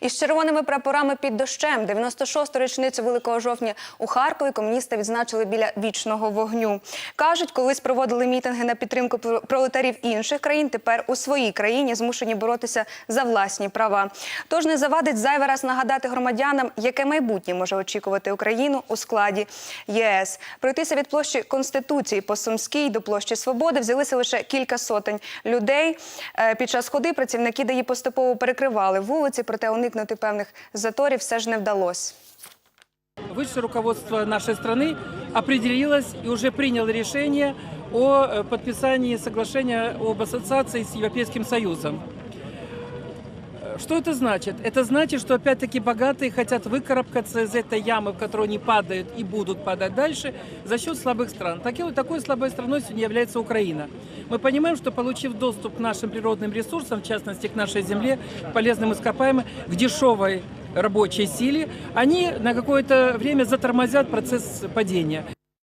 Із червоними прапорами під дощем 96-ту річницю Великого жовтня у Харкові комуністи відзначили біля вічного вогню. Кажуть, колись проводили мітинги на підтримку пролетарів інших країн. Тепер у своїй країні змушені боротися за власні права. Тож не завадить зайвий раз нагадати громадянам, яке майбутнє може очікувати Україну у складі ЄС. Пройтися від площі Конституції по Сумській до площі Свободи взялися лише кілька сотень людей. Е, Під час ходи працівники ДАІ поступово перекривали вулиці, проте уникнути певних заторів все ж не вдалося. Высшее руководство нашей страны определилось и уже приняло решение о э, подписании соглашения об ассоциации с Европейским Союзом. Э, Что это значит? Это значит, что опять-таки богатые хотят выкарабкаться из этой ямы, в которую они падают и будут падать дальше за счет слабых стран. Такой, такой слабой страной сегодня является Украина. Мы понимаем, что получив доступ к нашим природным ресурсам, в частности к нашей земле, к полезным ископаемым, к дешевой рабочей силе, они на какое-то время затормозят процесс падения.